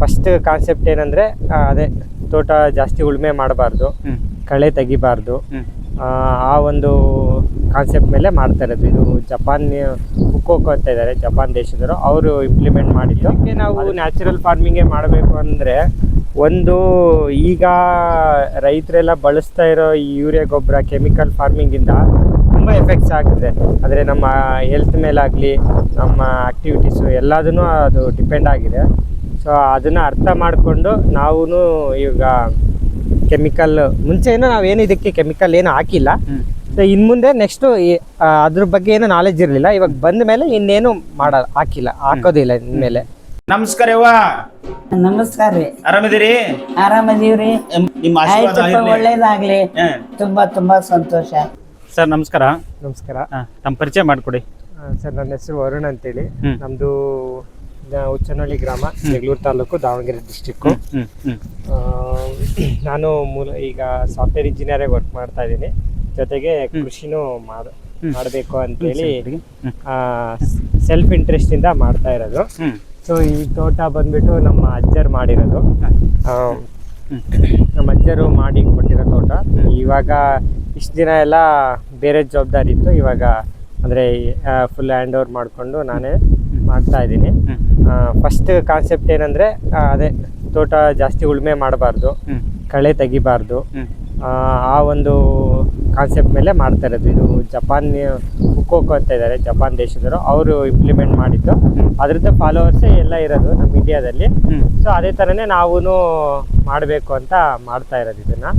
First concept ಏನಂದ್ರೆ ಅದೇ ತೋಟ ಜಾಸ್ತಿ ಉಳುಮೆ ಮಾಡಬಾರ್ದು ಕಳೆ ತೆಗಿಬಾರ್ದು. ಆ, ಒಂದು ಕಾನ್ಸೆಪ್ಟ್ ಮೇಲೆ ಮಾಡ್ತಾ ಇರೋದು. ಇದು ಜಪಾನ್ ಹುಕೋಕೋ ಅಂತ ಇದ್ದಾರೆ ಜಪಾನ್ ದೇಶದವರು. ಅವರು ಇಂಪ್ಲಿಮೆಂಟ್ ಮಾಡಿದ್ದು. ಅದಕ್ಕೆ ನಾವು ನ್ಯಾಚುರಲ್ ಫಾರ್ಮಿಂಗೇ ಮಾಡಬೇಕು ಅಂದರೆ ಒಂದು ಈಗ ರೈತರೆಲ್ಲ ಬಳಸ್ತಾ ಇರೋ ಈ ಯೂರಿಯಾ ಗೊಬ್ಬರ ಕೆಮಿಕಲ್ ಫಾರ್ಮಿಂಗಿಂದ ತುಂಬ ಎಫೆಕ್ಟ್ಸ್ ಆಗ್ತದೆ ಆದರೆ ನಮ್ಮ ಹೆಲ್ತ್ ಮೇಲಾಗಲಿ ನಮ್ಮ ಆ್ಯಕ್ಟಿವಿಟೀಸು ಎಲ್ಲದನ್ನೂ ಅದು ಡಿಪೆಂಡ್ ಆಗಿದೆ. ಸೊ ಅದನ್ನು ಅರ್ಥ ಮಾಡಿಕೊಂಡು ನಾವು ಈಗ ಕೆಮಿಕಲ್ ಮುಂಚೆ ಏನೋ ನಾವೇನು ಇದಕ್ಕೆ ಕೆಮಿಕಲ್ ಏನು ಹಾಕಿಲ್ಲ. ಸೊ ಇನ್ನು ಮುಂದೆ ನೆಕ್ಸ್ಟು ಅದ್ರ ಬಗ್ಗೆ ಏನು ನಾಲೆಜ್ ಇರಲಿಲ್ಲ. ಇವಾಗ ಬಂದ ಮೇಲೆ ಇನ್ನೇನು ಮಾಡ ಹಾಕಿಲ್ಲ. ಹಾಕೋದಿಲ್ಲ ಇನ್ಮೇಲೆ ನಮಸ್ಕಾರ ಯವ್ವ. ನಮಸ್ಕಾರ ರೀ. ಆರಾಮದಿರಿ ಆರಾಮದೀವ್ರಿ. ನಿಮ್ಮ ಆಶೀರ್ವಾದ ಆಯ್ತಪ್ಪ ಇರ್ಲಿ. ಒಳ್ಳೇದಾಗ್ಲಿ. ತುಂಬಾ ತುಂಬಾ ಸಂತೋಷ. ಸರ್ ನಮಸ್ಕಾರ. ನಮಸ್ಕಾರ. ಹಾ, ತಮ್ಮ ಪರಿಚಯ ಮಾಡಿಕೊಡಿ. ಸರ್ ನನ್ನ ಹೆಸರು ವರುಣ್ ಅಂತೇಳಿ. ಹ್ಮ್. ನಮ್ಮದು ಉಚ್ಚನಹಳ್ಳಿ ಗ್ರಾಮ ಬೆಂಗಳೂರು ತಾಲೂಕು ದಾವಣಗೆರೆ ಹ್ಮ್ ನಾನು ಮೂಲ ಈಗ ಸಾಫ್ಟ್ವೇರ್ ಇಂಜಿನಿಯರಾಗಿ ವರ್ಕ್ ಮಾಡ್ತಾ ಇದ್ದೀನಿ. ಜೊತೆಗೆ ಕೃಷಿನೂ ಮಾಡ ಮಾಡಬೇಕು ಅಂತೇಳಿ ಹೇಳಿ ಸೆಲ್ಫ್ ಇಂಟ್ರೆಸ್ಟಿಂದ ಮಾಡ್ತಾ ಇರೋದು. ಸೊ ಈ ತೋಟ ಬಂದ್ಬಿಟ್ಟು ನಮ್ಮ ಅಜ್ಜರು ಮಾಡಿರೋದು. ನಮ್ಮ ಅಜ್ಜರು ಮಾಡಿ ಕೊಟ್ಟಿರೋ ತೋಟ. ಇವಾಗ ಇಷ್ಟು ದಿನ ಎಲ್ಲ ಬೇರೆ ಜವಾಬ್ದಾರಿ ಇತ್ತು. ಇವಾಗ ಅಂದರೆ ಫುಲ್ ಹ್ಯಾಂಡ್ ಓವರ್ ಮಾಡಿಕೊಂಡು ನಾನೇ ಮಾಡ್ತಾ ಇದ್ದೀನಿ. ಫಸ್ಟ್ ಕಾನ್ಸೆಪ್ಟ್ ಏನಂದ್ರೆ ಅದೇ ತೋಟ ಜಾಸ್ತಿ ಉಳುಮೆ ಮಾಡಬಾರ್ದು ಕಳೆ ತೆಗಿಬಾರ್ದು. ಆ, ಒಂದು ಕಾನ್ಸೆಪ್ಟ್ ಮೇಲೆ ಮಾಡ್ತಾ ಇರೋದು. ಇದು ಜಪಾನ್ ಹುಕೋಕೋ ಅಂತ ಇದ್ದಾರೆ ಜಪಾನ್ ದೇಶದವರು. ಅವರು ಇಂಪ್ಲಿಮೆಂಟ್ ಮಾಡಿದ್ದು. ಅದ್ರದ್ದು ಫಾಲೋವರ್ಸೇ ಎಲ್ಲ ಇರೋದು ನಮ್ಮ ಇಂಡಿಯಾದಲ್ಲಿ ಸೊ ಅದೇ ಥರನೇ ನಾವೂ ಮಾಡಬೇಕು ಅಂತ ಮಾಡ್ತಾ ಇರೋದು ಇದನ್ನು.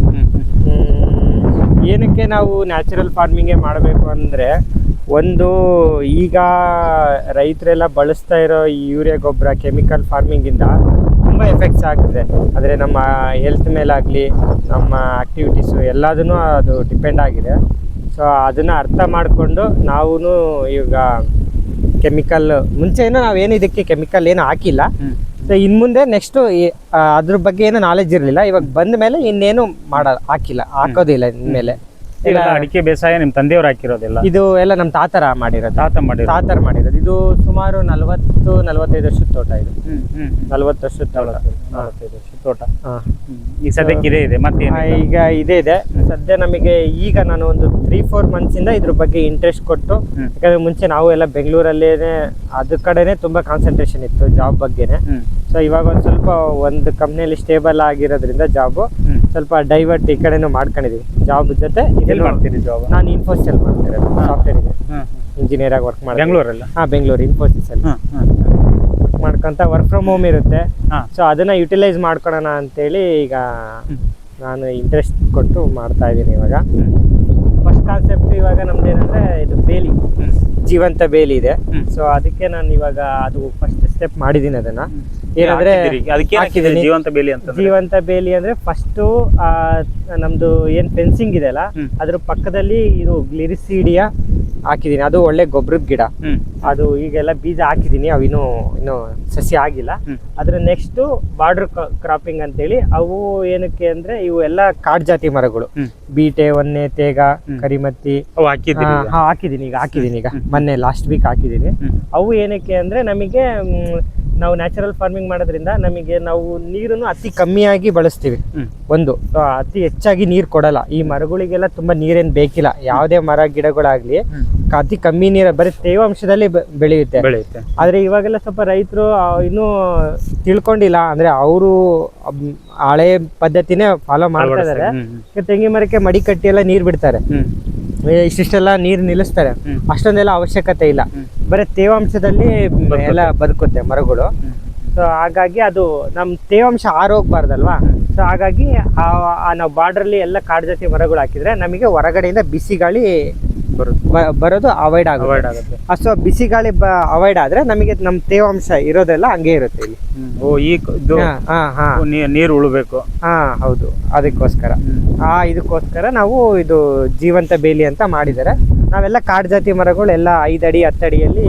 ಏನಕ್ಕೆ ನಾವು ನ್ಯಾಚುರಲ್ ಫಾರ್ಮಿಂಗೇ ಮಾಡಬೇಕು ಅಂದರೆ ಒಂದು ಈಗ ರೈತರೆಲ್ಲ ಬಳಸ್ತಾ ಇರೋ ಈ ಯೂರಿಯಾ ಗೊಬ್ಬರ ಕೆಮಿಕಲ್ ಫಾರ್ಮಿಂಗಿಂದ ತುಂಬ ಎಫೆಕ್ಟ್ಸ್ ಆಗ್ತಿದೆ. ಆದರೆ ನಮ್ಮ ಹೆಲ್ತ್ ಮೇಲಾಗಲಿ ನಮ್ಮ ಆ್ಯಕ್ಟಿವಿಟೀಸು ಎಲ್ಲದನ್ನು ಅದು ಡಿಪೆಂಡ್ ಆಗಿದೆ. ಸೊ ಅದನ್ನು ಅರ್ಥ ಮಾಡಿಕೊಂಡು ನಾವು ಈಗ ಕೆಮಿಕಲ್ ಮುಂಚೆ ಏನೋ ನಾವೇನು ಇದಕ್ಕೆ ಕೆಮಿಕಲ್ ಏನು ಹಾಕಿಲ್ಲ. ಸೊ ಇನ್ನು ಮುಂದೆ ನೆಕ್ಸ್ಟು ಅದ್ರ ಬಗ್ಗೆ ಏನು ನಾಲೆಜ್ ಇರಲಿಲ್ಲ. ಇವಾಗ ಬಂದ ಮೇಲೆ ಇನ್ನೇನು ಮಾಡ ಹಾಕಿಲ್ಲ. ಹಾಕೋದಿಲ್ಲ ಇನ್ಮೇಲೆ ಈಗ ಅಡಿಕೆ ಬೇಸಾಯ ನಿಮ್ ತಂದೆಯವ್ರು ಹಾಕಿರೋದಿಲ್ಲ? ಇದು ಎಲ್ಲ ನಮ್ಮ ತಾತರ ಮಾಡಿರೋದು. ತಾತ ಮಾಡಿ ತಾತರ ಮಾಡಿರೋದು. ಇದು ಸುಮಾರು ನಲವತ್ತು ನಲವತ್ತೈದು ವರ್ಷದ ತೋಟ ಇದು. ನಲವತ್ತು ವರ್ಷದ ತೋಟ. ನಲವತ್ತೈದು ವರ್ಷ ತೋಟ. ಈ ಸದ್ಯಕ್ಕೆ ಇದೇ ಇದೆ. ಮತ್ತೆ ಈಗ ಇದೇ ಇದೆ. ಸದ್ಯ ನಮಗೆ ಈಗ ನಾನು ಒಂದು ತ್ರೀ ಫೋರ್ ಇಂದ ಇದ್ರ ಬಗ್ಗೆ ಇಂಟ್ರೆಸ್ಟ್ ಕೊಟ್ಟು. ಯಾಕಂದ್ರೆ ಮುಂಚೆ ನಾವು ಎಲ್ಲ ಬೆಂಗಳೂರಲ್ಲೇನೆ ಅದ್ರ ಕಡೆನೆ ತುಂಬಾ ಕಾನ್ಸಂಟ್ರೇಷನ್ ಇತ್ತು ಜಾಬ್ ಬಗ್ಗೆನೆ. ಸೊ ಇವಾಗ ಒಂದ್ ಸ್ವಲ್ಪ ಒಂದು ಕಂಪ್ನಿಯಲ್ಲಿ ಸ್ಟೇಬಲ್ ಆಗಿರೋದ್ರಿಂದ ಜಾಬು ಸ್ವಲ್ಪ ಡೈವರ್ಟ್ ಈ ಕಡೆನೂ ಮಾಡ್ಕೊಂಡಿದೀವಿ. ಜಾಬ್ ಜೊತೆ ಎಲ್ಲಿ ಮಾಡ್ತೀರಿ ಜಾಬ್ ನಾನು ಇನ್ಫೋಸಿಸ್ ಮಾಡ್ತಿರೋದು. ಸಾಫ್ಟ್ವೇರ್ ಇದೆ. ಇಂಜಿನಿಯರ್ ಆಗಿ ವರ್ಕ್ ಮಾಡಿ ಬೆಂಗಳೂರಲ್ಲ ಹಾಂ ಬೆಂಗಳೂರು ಇನ್ಫೋಸಿಸ್ ಅಲ್ಲಿ. ಹ್ಮ್ ಮಾಡ್ಕೊಂತ ವರ್ಕ್ ಫ್ರಮ್ ಹೋಮ್ ಇರುತ್ತೆ. ಸೊ ಅದನ್ನ ಯುಟಿಲೈಸ್ ಮಾಡ್ಕೊಳ್ಳೋಣ ಅಂತೇಳಿ ಈಗ ನಾನು ಇಂಟ್ರೆಸ್ಟ್ ಕೊಟ್ಟು ಮಾಡ್ತಾ ಇದ್ದೀನಿ ಇವಾಗ. ಫಸ್ಟ್ ಕಾನ್ಸೆಪ್ಟ್ ಇವಾಗ ನಮ್ದು ಏನಂದ್ರೆ ಇದು ಬೇಲಿ. ಜೀವಂತ ಬೇಲಿ ಇದೆ. ಸೊ ಅದಕ್ಕೆ ನಾನು ಇವಾಗ ಅದು ಫಸ್ಟ್ ಸ್ಟೆಪ್ ಮಾಡಿದ್ದೀನಿ ಅದನ್ನ. ಏನಂದ್ರೆ? ಜೀವಂತ ಬೇಲಿ ಅಂತ ಜೀವಂತ ಬೇಲಿ ಅಂದ್ರೆ ಫಸ್ಟ್ ನಮ್ದು ಏನ್ ಫೆನ್ಸಿಂಗ್ ಇದೆ ಅಲ್ಲ ಅದ್ರ ಪಕ್ಕದಲ್ಲಿ ಇದು ಗ್ಲಿರಿಸಿಡಿಯಾ ಹಾಕಿದೀನಿ ಅದು ಒಳ್ಳೆ ಗೊಬ್ಬರದ ಗಿಡ. ಅದು ಈಗೆಲ್ಲ ಬೀಜ ಹಾಕಿದೀನಿ ಅವು ಇನ್ನೂ ಇನ್ನು ಸಸಿ ಆಗಿಲ್ಲ. ಅದ್ರ ನೆಕ್ಸ್ಟ್ ಬಾರ್ಡರ್ ಕ್ರಾಪಿಂಗ್ ಅಂತೇಳಿ ಅವು ಏನಕ್ಕೆ ಅಂದ್ರೆ ಇವು ಎಲ್ಲ ಕಾಡ್ ಜಾತಿ ಮರಗಳು ಬೀಟೆ ಒನ್ನೆ ತೇಗ ಕರಿಮತ್ತಿ. ಹಾಕಿದೀನಿ ಈಗ? ಹಾಕಿದೀನಿ ಈಗ ಮೊನ್ನೆ ಲಾಸ್ಟ್ ವೀಕ್ ಹಾಕಿದೀನಿ ಅವು ಏನಕ್ಕೆ ಅಂದ್ರೆ ನಮಗೆ ನಾವು ನ್ಯಾಚುರಲ್ ಫಾರ್ಮಿಂಗ್ ಮಾಡೋದ್ರಿಂದ ನಮಗೆ ನಾವು ನೀರನ್ನು ಅತಿ ಕಮ್ಮಿಯಾಗಿ ಬಳಸ್ತೀವಿ. ಒಂದು ಅತಿ ಹೆಚ್ಚಾಗಿ ನೀರು ಕೊಡಲ್ಲ. ಈ ಮರಗಳಿಗೆಲ್ಲ ತುಂಬಾ ನೀರೇನು ಬೇಕಿಲ್ಲ. ಯಾವುದೇ ಮರ ಗಿಡಗಳಾಗ್ಲಿ. ಅತಿ ಕಮ್ಮಿ ನೀರ ಬರೀ ತೇವಾಂಶದಲ್ಲಿ ಬೆಳೆಯುತ್ತೆ. ಬೆಳೆಯುತ್ತೆ. ಆದ್ರೆ ಇವಾಗೆಲ್ಲ ಸ್ವಲ್ಪ ರೈತರು ಇನ್ನೂ ತಿಳ್ಕೊಂಡಿಲ್ಲ. ಅಂದ್ರೆ ಅವರು ಹಳೆ ಪದ್ಧತಿನೇ ಫಾಲೋ ಮಾಡ್ತಾ ಇದ್ದಾರೆ. ತೆಂಗಿನ ಮರಕ್ಕೆ ಮಡಿ ಕಟ್ಟಿ ಎಲ್ಲ ನೀರು ಬಿಡ್ತಾರೆ. ಇಷ್ಟಿಷ್ಟೆಲ್ಲ ನೀರು ನಿಲ್ಲಿಸ್ತಾರೆ. ಅಷ್ಟೊಂದೆಲ್ಲ ಅವಶ್ಯಕತೆ ಇಲ್ಲ. ಬರೀ ತೇವಾಂಶದಲ್ಲಿ ಎಲ್ಲ ಬದುಕುತ್ತೆ ಮರಗಳು. ಸೊ ಹಾಗಾಗಿ ಅದು ನಮ್ಮ ತೇವಾಂಶ ಆರೋಗ್ಬಾರ್ದಲ್ವಾ? ಸೊ ಹಾಗಾಗಿ ನಾವು ಬಾರ್ಡ್ರಲ್ಲಿ ಎಲ್ಲ ಕಾಡು ಜಾತಿ ಮರಗಳು ಹಾಕಿದ್ರೆ ನಮಗೆ ಹೊರಗಡೆಯಿಂದ ಬಿಸಿ ಗಾಳಿ ಬರೋದು ಅವಾಯ್ಡ್ ಅವಾಯ್ಡ್ ಆಗುತ್ತೆ. ಸೊ ಬಿಸಿ ಗಾಳಿ ಅವಾಯ್ಡ್ ಆದ್ರೆ ನಮಗೆ ನಮ್ಮ ತೇವಾಂಶ ಇರೋದೆಲ್ಲ ಹಂಗೆ ಇರುತ್ತೆ ಇಲ್ಲಿ. ಓ ಈ ನೀರು ಉಳಬೇಕು. ಹಾ ಹೌದು. ಅದಕ್ಕೋಸ್ಕರ. ಆ ಇದಕ್ಕೋಸ್ಕರ ನಾವು ಇದು ಜೀವಂತ ಬೇಲಿ ಅಂತ ಮಾಡಿದ್ದಾರೆ. ನಾವೆಲ್ಲ ಕಾಡು ಜಾತಿ ಮರಗಳು ಎಲ್ಲ ಐದು ಅಡಿ ಹತ್ತು ಅಡಿಯಲ್ಲಿ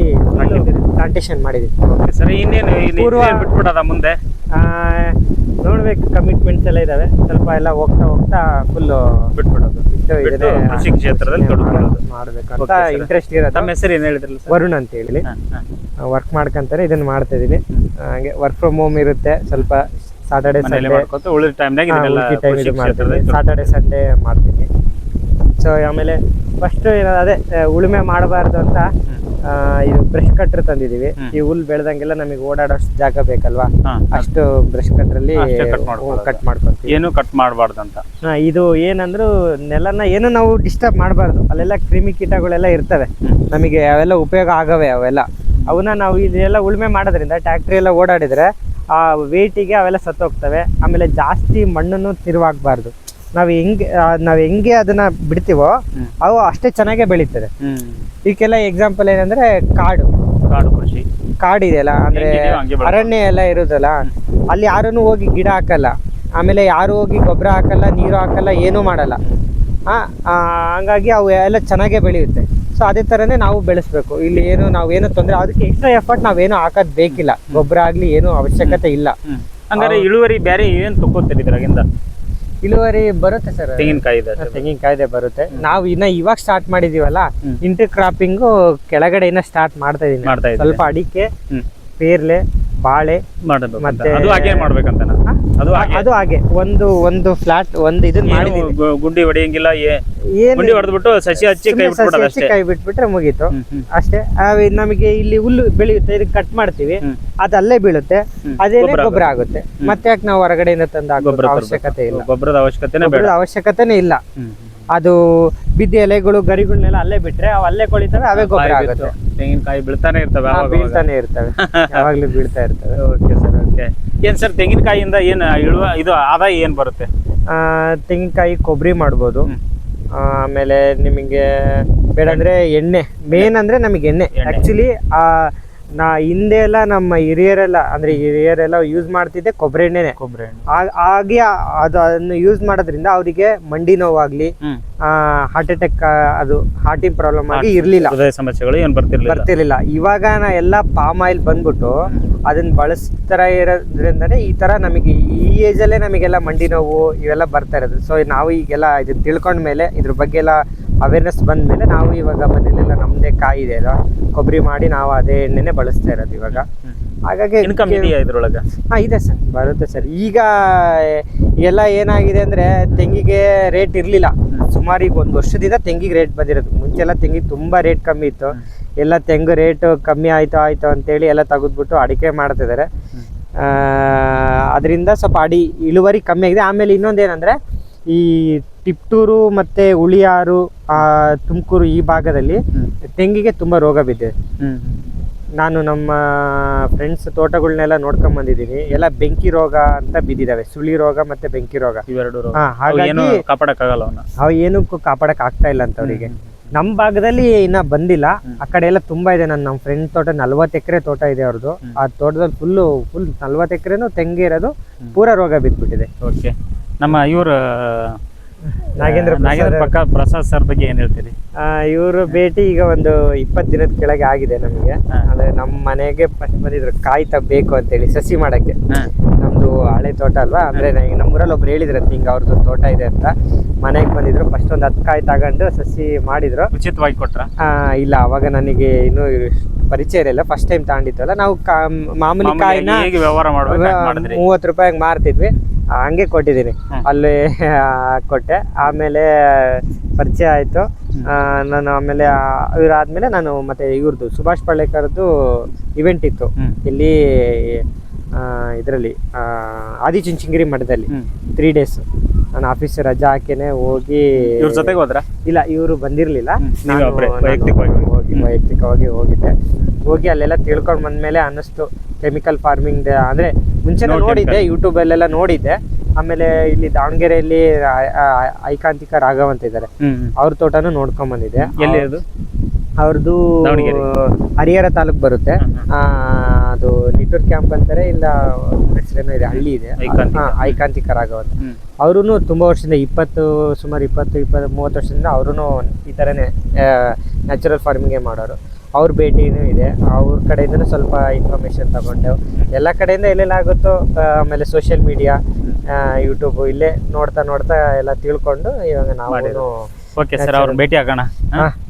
ಪ್ಲಾಂಟೇಶನ್ ಮಾಡಿದ್ದೀವಿ. ಸರ್ ಇನ್ನೇನು ಪೂರ್ವ- ಬಿಟ್ಬಿಡೋದ ಮುಂದೆ? ನೋಡ್ಬೇಕು ಕಮಿಟ್ಮೆಂಟ್ಸ್ ಎಲ್ಲ ಇದಾವೆ. ಸ್ವಲ್ಪ ಎಲ್ಲ ಹೋಗ್ತಾ ಹೋಗ್ತಾ ಫುಲ್ ಬಿಟ್ಬಿಡೋದು. ಕೃಷಿ ಕ್ಷೇತ್ರದಲ್ಲಿ. ಮಾಡ್ಬೇಕು ಅಂತ ಇಂಟ್ರೆಸ್ಟ್ ಇರೋದು. ತಮ್ಮ ಹೆಸರು ಏನು ಹೇಳಿದ್ರಲ್ಲ ವರುಣ್ ಅಂತ ಹೇಳಿ. ವರ್ಕ್ ಮಾಡ್ಕೊಂತಾರೆ ಇದನ್ನ ಮಾಡ್ತಾ ಇದೀನಿ ಹಂಗೆ ವರ್ಕ್ ಫ್ರಮ್ ಹೋಮ್ ಇರುತ್ತೆ. ಸ್ವಲ್ಪ ಸಾಟರ್ಡೆ ಸಂಡೆ ಉಳಿದ ಟೈಮ್ನಾಗ ಸಾಟರ್ಡೆ ಸಂಡೇ ಮಾಡ್ತೀನಿ ಸೊ ಆಮೇಲೆ ಫಸ್ಟ್ ಅದೇ ಆ, ಉಳುಮೆ ಮಾಡಬಾರ್ದು ಅಂತ ಆ, ಇದು ಬ್ರಷ್ ಕಟ್ರ್ ತಂದಿದೀವಿ. ಈ ಹುಲ್ ಬೆಳೆದಂಗೆಲ್ಲ ನಮಗೆ ಓಡಾಡೋಷ್ಟು ಜಾಗ ಬೇಕಲ್ವಾ? ಅಷ್ಟು ಬ್ರಷ್ ಕಟ್ರಲ್ಲಿ ಅಷ್ಟೇ ಕಟ್ ಮಾಡ್ಕೊತೀವಿ ಏನು ಕಟ್ ಮಾಡಬಾರ್ದು ಅಂತ ಇದು ಏನಂದ್ರು ನೆಲನ ಏನು ನಾವು ಡಿಸ್ಟರ್ಬ್ ಮಾಡಬಾರ್ದು. ಅಲ್ಲೆಲ್ಲ ಕ್ರಿಮಿ ಕೀಟಗಳೆಲ್ಲ ಇರ್ತವೆ. ನಮಗೆ ಅವೆಲ್ಲ ಉಪಯೋಗ ಆಗವೆ ಅವೆಲ್ಲ. ಅವನ್ನ ನಾವು ಇದೆಲ್ಲ ಉಳುಮೆ ಮಾಡೋದ್ರಿಂದ ಟ್ಯಾಕ್ಟ್ರಿ ಎಲ್ಲ ಓಡಾಡಿದ್ರೆ ಆ ವೇಟಿಗೆ ಅವೆಲ್ಲ ಸತ್ತೋಗ್ತವೆ. ಆಮೇಲೆ ಜಾಸ್ತಿ ಮಣ್ಣನ್ನು ತಿರುವಾಗಬಾರ್ದು. ನಾವು ಹೆಂಗೆ ನಾವ್ ಹೆಂಗೆ ಅದನ್ನ ಬಿಡ್ತೀವೋ. ಅವು ಅಷ್ಟೇ ಚೆನ್ನಾಗೇ ಬೆಳೀತದೆ. ಈಕೆಲ್ಲ ಇದಕ್ಕೆಲ್ಲ ಎಕ್ಸಾಂಪಲ್ ಏನಂದ್ರೆ ಕಾಡು. ಕಾಡು ಕೃಷಿ. ಕಾಡು ಇದೆಯಲ್ಲ ಅಂದ್ರೆ. ಅರಣ್ಯ ಎಲ್ಲ ಇರುದಲ್ಲ ಅಲ್ಲಿ ಯಾರನ್ನು ಹೋಗಿ ಗಿಡ ಹಾಕಲ್ಲ ಆಮೇಲೆ ಯಾರು ಹೋಗಿ ಗೊಬ್ಬರ ಹಾಕಲ್ಲ ನೀರು ಹಾಕಲ್ಲ ಏನೂ ಮಾಡಲ್ಲ. ಹಂಗಾಗಿ ಅವು ಎಲ್ಲ ಚೆನ್ನಾಗೇ ಬೆಳೆಯುತ್ತೆ. ಸೊ ಅದೇ ಥರನೇ ನಾವು ಬೆಳೆಸ್ಬೇಕು. ಇಲ್ಲಿ ಏನು ನಾವು ಏನು ತೊಂದರೆ ಅದಕ್ಕೆ ಎಕ್ಸ್ಟ್ರಾ ಎಫರ್ಟ್ ನಾವೇನು ಹಾಕೋದ್ ಬೇಕಿಲ್ಲ. ಗೊಬ್ಬರ ಆಗಲಿ ಏನು ಅವಶ್ಯಕತೆ ಇಲ್ಲ. ಅಂದ್ರೆ ಹಂಗಾರೆ ಇಳುವರಿ ಬೇರೆ ಏನು ತಗೋತೀರಿ ಇದ್ರಾಗಿಂದ? ಇಳುವರಿ ಬರುತ್ತೆ ಸರ್. ತೆಂಗಿನಕಾಯಿ ತೆಂಗಿನಕಾಯಿ ತೆಂಗಿನಕಾಯ್ದೆ ಬರುತ್ತೆ. ನಾವು ಇನ್ನ ಇವಾಗ ಸ್ಟಾರ್ಟ್ ಮಾಡಿದೀವಲ್ಲ. ಇಂಟರ್ ಕ್ರಾಪಿಂಗು ಕೆಳಗಡೆ ಇನ್ನ ಸ್ಟಾರ್ಟ್ ಮಾಡ್ತಾ ಇದೀನಿ. ಸ್ವಲ್ಪ ಅಡಿಕೆ ಪೇರ್ಲೆ ಬಾಳೆ ಮಾಡಬೇಕು ಮತ್ತೆ- ಅದು ಹಾಗೆ ಮಾಡ್ಬೇಕಂತ? ಅದು ಹಾಗೆ. ಅದು ಹಾಗೆ. ಒಂದು ಒಂದು ಫ್ಲಾಟ್ ಒಂದು ಇದನ್ನ ಮಾಡಿದೀವಿ ಗು- ಗುಂಡಿ ಹೊಡೆಯಂಗಿಲ್ಲ ಏ ಏನು ಗುಂಡಿ ಹೊಡೆದ್ಬಿಟ್ಟು ಸಸಿ ಹಚ್ಚಿ ಕೈ ಬಿಟ್ಬಿಡೋದು ಅಷ್ಟೇ. ಕೈ ಬಿಟ್ಬಿಟ್ರೆ ಮುಗೀತು. ಅಷ್ಟೇ. ನಮಗೆ ಇಲ್ಲಿ ಹುಲ್ಲು ಬೆಳೆಯುತ್ತೆ ಇದಕ್ಕೆ ಕಟ್ ಮಾಡ್ತೀವಿ. ಹ್ಮ್. ಅದು ಅಲ್ಲೇ ಬೀಳುತ್ತೆ. ಅದೇ ಅದೇನೆ ಗೊಬ್ಬರ ಗೊಬ್ಬರ ಆಗುತ್ತೆ. ಮತ್ತೆ ಯಾಕೆ ನಾವು ಹೊರಗಡೆಯಿಂದ ತಂದ ಹಾಕೋ ಗೊಬ್ಬರ ಅವಶ್ಯಕತೆ ಇಲ್ಲ. ಗೊಬ್ಬರದ ಅವಶ್ಯಕತೆನೇ ಬೇಡ. ಗೊಬ್ಬರದ ಅವಶ್ಯಕತೆನೇ ಇಲ್ಲ. ಹ್ಮ್. ಅದು ಬಿದ್ದ ಎಲೆಗಳು ಗರಿಗಳನ್ನೆಲ್ಲ ಅಲ್ಲೇ ಬಿಟ್ರೆ ಅವು ಅಲ್ಲೇ ಕೊಳಿತವೆ ಅವೇ ಗೊಬ್ಬರ ಕಾಯಿ ಆಗುತ್ತೆ. ಬಿತ್ತು. ತೆಂಗಿನಕಾಯಿ ಬೀಳ್ತಾನೆ ಇರ್ತವೆ. ಬೀಳ್ತಾನೆ ಇರ್ತವೆ. ಯಾವಾಗ್ಲೂ ಬೀಳ್ತಾ ಇರ್ತವೆ. Okay okay. ಏನ್ ಸರ್ ತೆಂಗಿನಕಾಯಿಯಿಂದ ಏನು ಇಳುವ ಇದು ಆದಾಯ ಏನ್ ಬರುತ್ತೆ? ಆ, ತೆಂಗಿನಕಾಯಿ ಕೊಬ್ಬರಿ ಮಾಡ್ಬೋದು. ಆ, ಆಮೇಲೆ ನಿಮಗೆ ಬೇಡ ಅಂದ್ರೆ ಎಣ್ಣೆ. ಮೇನ್ ಅಂದ್ರೆ ನಮಗೆ ಎಣ್ಣೆ. ಆ್ಯಕ್ಚುಲಿ ಆಕ್ಚುಲಿ ನಾ ಹಿಂದೆ ಎಲ್ಲ ನಮ್ಮ ಹಿರಿಯರೆಲ್ಲ ಅಂದ್ರೆ ಹಿರಿಯರೆಲ್ಲ ಯೂಸ್ ಮಾಡ್ತಿದ್ದೆ ಕೊಬ್ಬರಿ ಎಣ್ಣೆನೆ. ಕೊಬ್ಬರಿ ಎಣ್ಣೆ. ಆ- ಹಾಗೆ ಅದು ಅದನ್ನು ಯೂಸ್ ಮಾಡೋದ್ರಿಂದ ಅವರಿಗೆ ಮಂಡಿ ನೋವಾಗ್ಲಿ ಹಾರ್ಟ್ ಅಟ್ಯಾಕ್ ಅದು ಹಾರ್ಟಿನ ಪ್ರಾಬ್ಲಮ್ ಆಗಿ ಇರ್ಲಿಲ್ಲ. ಹೃದಯ ಸಮಸ್ಯೆಗಳು ಏನ್ ಬರ್ತಿರ್ಲಿಲ್ಲ. ಬರ್ತಿರ್ಲಿಲ್ಲ. ಇವಾಗ ನಾ ಎಲ್ಲ ಪಾಮ್ ಆಯಿಲ್ ಬಂದ್ಬಿಟ್ಟು ಅದನ್ನ ಬಳಸ್ತಾ ಇರೋದ್ರಿಂದನೇ ಈ ತರ ನಮಗೆ ಈ ಏಜ್ ಅಲ್ಲೇ ನಮಗೆಲ್ಲ ಮಂಡಿ ನೋವು ಇವೆಲ್ಲ ಬರ್ತಾ ಇರೋದು. ಸೊ ನಾವು ಈಗೆಲ್ಲ ಇದನ್ನ ತಿಳ್ಕೊಂಡ್ಮೇಲೆ ಇದ್ರ ಬಗ್ಗೆ ಎಲ್ಲ ಅವೇರ್ನೆಸ್ ಬಂದ್ಮೇಲೆ ನಾವು ಇವಾಗ ಮನೇಲೆಲ್ಲ ನಮ್ಮದೇ ಕಾಯಿ ಇದೆ ಅಲ್ಲ ಕೊಬ್ಬರಿ ಮಾಡಿ ನಾವು ಅದೇ ಎಣ್ಣೆನೇ ಬಳಸ್ತಾ ಇರೋದು ಇವಾಗ. ಹಾಗಾಗಿ ಇನ್ಕಮ್ ಇದೆಯಾ ಇದ್ರೊಳಗೆ? ಹಾಂ ಇದೆ ಸರ್. ಬರುತ್ತೆ ಸರ್. ಈಗ ಎಲ್ಲ ಏನಾಗಿದೆ ಅಂದ್ರೆ ತೆಂಗಿಗೆ ರೇಟ್ ಇರಲಿಲ್ಲ. ಸುಮಾರು ಈಗ ಒಂದು ವರ್ಷದಿಂದ ತೆಂಗಿಗೆ ರೇಟ್ ಬಂದಿರೋದು. ಮುಂಚೆಲ್ಲ ತೆಂಗಿಗೆ ತುಂಬಾ ರೇಟ್ ಕಮ್ಮಿ ಇತ್ತು. ಎಲ್ಲ ತೆಂಗು ರೇಟ್ ಕಮ್ಮಿ ಆಯ್ತು ಆಯ್ತು ಅಂತೇಳಿ ಎಲ್ಲ ತೆಗೆದ್ಬಿಟ್ಟು ಅಡಿಕೆ ಮಾಡ್ತಿದ್ದಾರೆ. ಅದರಿಂದ ಸ್ವಲ್ಪ ಅಡಿ ಇಳುವರಿ ಕಮ್ಮಿ ಆಗಿದೆ. ಆಮೇಲೆ ಇನ್ನೊಂದೇನಂದ್ರೆ ಈ ಟಿಪ್ಟೂರು ಮತ್ತೆ ಉಳಿಯಾರು ತುಮಕೂರು ಈ ಭಾಗದಲ್ಲಿ ತೆಂಗಿಗೆ ತುಂಬಾ ರೋಗ ಬಿದ್ದಿದೆ ನಾನು ನಮ್ಮ ಫ್ರೆಂಡ್ಸ್ ತೋಟಗಳನ್ನೆಲ್ಲ ನೋಡ್ಕೊಂಡ್ ಬಂದಿದ್ದೀನಿ. ಎಲ್ಲ ಬೆಂಕಿ ರೋಗ ಅಂತ ಬಿದ್ದಿದಾವೆ. ಸುಳಿ ರೋಗ ಮತ್ತೆ ಬೆಂಕಿ ರೋಗ. ಇವೆರಡು ಹಾಗಾಗಿ- ಕಾಪಾಡಕ್ಕಾಗಲ್ಲ ಅವನ್ನ. ಅವು ಏನಕ್ಕೂ ಕಾಪಾಡಕ್ ಆಗ್ತಾ ಇಲ್ಲ ಅಂತ ಅವರಿಗೆ ನಮ್ಮ ಭಾಗದಲ್ಲಿ ಇನ್ನ ಬಂದಿಲ್ಲ. ಆ ಕಡೆ ಎಲ್ಲ ತುಂಬಾ ಇದೆ. ನನ್ನ ನಮ್ಮ ಫ್ರೆಂಡ್ ತೋಟ ನಲ್ವತ್ತು ಎಕರೆ ತೋಟ ಇದೆ ಅವ್ರದ್ದು ಆ ತೋಟದಲ್ಲಿ ಫುಲ್ಲು ಫುಲ್ ನಲ್ವತ್ತು ಎಕರೆನು ತೆಂಗಿ ಇರೋದು ಪೂರ ರೋಗ ಬಿದ್ದ್ಬಿಟ್ಟಿದೆ ಓಕೆ ನಮ್ಮ ಇವ್ರ ನಾಗೇಂದ್ರ ನಾಗೇಂದ್ರ ಪಕ್ಕ ಪ್ರಸಾದ್ ಸರ್ ಬಗ್ಗೆ ಏನ್ ಹೇಳ್ತೀರಿ? ಇವರು ಭೇಟಿ ಈಗ ಒಂದು ಇಪ್ಪತ್ತು ದಿನದ ಕೆಳಗೆ ಆಗಿದೆ ನಮಗೆ. ಅಂದ್ರೆ ನಮ್ಮ ಮನೆಗೆ ಫಸ್ಟ್ ಬಂದಿದ್ರು ಕಾಯಿ ಬೇಕು ಅಂತೇಳಿ ಸಸಿ ಮಾಡಕ್ಕೆ. ನಮ್ದು ಹಳೆ ತೋಟ ಅಲ್ವಾ? ಅಂದ್ರೆ ನಮ್ಮೂರಲ್ಲಿ ಒಬ್ರು ಹೇಳಿದ್ರಂತೆ ಹಿಂಗ ಅವ್ರದ್ದು ತೋಟ ಇದೆ ಅಂತ. ಮನೆಗೆ ಬಂದಿದ್ರು ಫಸ್ಟ್ ಒಂದು ಹತ್ತು ಕಾಯಿ ತಗೊಂಡು ಸಸಿ ಮಾಡಿದ್ರು. ಉಚಿತವಾಗಿ ಕೊಟ್ರ? ಇಲ್ಲ ಅವಾಗ ನನಗೆ ಇನ್ನೂ ಪರಿಚಯ ಇರಲಿಲ್ಲ. ಫಸ್ಟ್ ಟೈಮ್ ತಗೊಂಡಿತ್ತಲ್ಲ ನಾವು ಕಾ- ಮಾಮೂಲಿ ಕಾಯಿನ ಮೂವತ್ತು ರೂಪಾಯಿಗೆ ಮಾರ್ತಿದ್ವಿ. ಹಂಗೆ ಕೊಟ್ಟಿದ್ದೀನಿ. ಅಲ್ಲಿ ಕೊಟ್ಟೆ. ಆಮೇಲೆ ಪರಿಚಯ ಆಯಿತು. ನಾನು ಆಮೇಲೆ ಇವರಾದ್ಮೇಲೆ ನಾನು ಮತ್ತೆ ಇವ್ರದ್ದು ಸುಭಾಷ್ ಪಳ್ಳೇಕರ್ದು ಇವೆಂಟ್ ಇತ್ತು. ಇಲ್ಲಿ ಇದರಲ್ಲಿ ಆದಿಚುಂಚನಗಿರಿ ಮಠದಲ್ಲಿ. ತ್ರೀ ಡೇಸ್ ನಾನು ಆಫೀಸ್ ರಜಾ ಹಾಕೇನೆ ಹೋಗಿ ಇವ್ರ ಜೊತೆಗೆ ಹೋದ್ರ? ಇಲ್ಲ ಇವರು ಬಂದಿರಲಿಲ್ಲ. ಹೋಗಿ. ವೈಯಕ್ತಿಕವಾಗಿ ಹೋಗಿದ್ದೆ. ಹೋಗಿ ಅಲ್ಲೆಲ್ಲ ತಿಳ್ಕೊಂಡ್ ಬಂದ್ಮೇಲೆ ಅನ್ನಿಸ್ತು. ಕೆಮಿಕಲ್ ಫಾರ್ಮಿಂಗ್ ಅಂದ್ರೆ ಮುಂಚೆ ನೋಡಿದ್ದೆ chemical. ಯೂಟ್ಯೂಬ್ ಅಲ್ಲೆಲ್ಲ ನೋಡಿದ್ದೆ. ಆಮೇಲೆ ಇಲ್ಲಿ ದಾವಣಗೆರೆಯಲ್ಲಿ ಐಕಾಂತಿಕ ರಾಘವ್ ಅಂತ ಇದ್ದಾರೆ. ಅವ್ರ ತೋಟನು ನೋಡ್ಕೊಂಡ್ ಬಂದಿದೆ ಅವ್ರದ್ದು ಹರಿಹರ ತಾಲೂಕ್ ಬರುತ್ತೆ. ಅದು ನಿಟ್ಟೂರ್ ಕ್ಯಾಂಪ್ ಅಂತಾರೆ ಇಲ್ಲ ಹೆಸರೇನೋ ಇದೆ ಹಳ್ಳಿ ಇದೆ. ಐಕಾಂತಿಕ. ರಾಘವ್ ಅಂತ. ಅವರು ತುಂಬಾ ವರ್ಷದಿಂದ ಇಪ್ಪತ್ತು ಸುಮಾರು ಇಪ್ಪತ್ತು ಇಪ್ಪತ್ತು ಮೂವತ್ತು ವರ್ಷದಿಂದ ಅವರು ಈ ಥರನೇ ನ್ಯಾಚುರಲ್ ಫಾರ್ಮಿಂಗೇ ಮಾಡೋರು. ಅವ್ರ ಭೇಟಿನೂ ಇದೆ. ಅವ್ರ ಕಡೆಯಿಂದನೂ ಸ್ವಲ್ಪ ಇನ್ಫಾರ್ಮೇಷನ್ ತಗೊಂಡೆವು ಎಲ್ಲ ಕಡೆಯಿಂದ ಎಲ್ಲೆಲ್ಲ ಆಗುತ್ತೋ ಆಮೇಲೆ ಸೋಷಿಯಲ್ ಮೀಡಿಯಾ ಯೂಟ್ಯೂಬ್ ಇಲ್ಲೇ ನೋಡ್ತಾ ನೋಡ್ತಾ ಎಲ್ಲ ತಿಳ್ಕೊಂಡು ಇವಾಗ ನಾವು. ಓಕೆ ಸರ್ ಅವ್ರನ್ನ ಭೇಟಿ ಆಗೋಣ.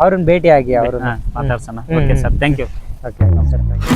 ಅವ್ರನ್ನ ಭೇಟಿ ಆಗಿ ಅವ್ರನ್ನ. ಮಾತಾಡ್ಸೋಣ. Okay sir thank you okay sir thank you